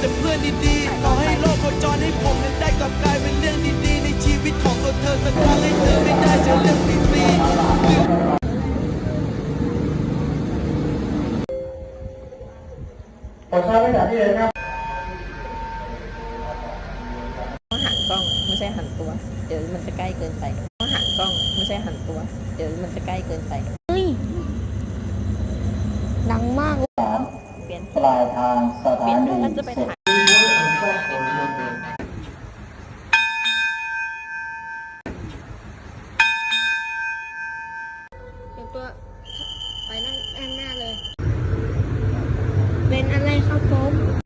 แต่เพื่อนดีๆ ขอให้โลกโคจรให้ผมนั้นได้กลับกลายเป็นเรื่องดีๆ ในชีวิตของตัวเธอสักครั้งให้เธอไม่ได้เจอเรื่องฟรีๆขอทาไม่ถามที่เลยครับหันกล้องไม่ใช่หันตัว เดี๋ยวมันจะใกล้เกินไปหันกล้องไม่ใช่หันตัว เดี๋ยวมันจะใกล้เกินไป เฮ้ย ดังมากเลย ปลายทางสถายนนีแล้วจะไปถ่ายเดี๋ยวตัวไปนั่งหน้าเลย เป็นอะไรครับผม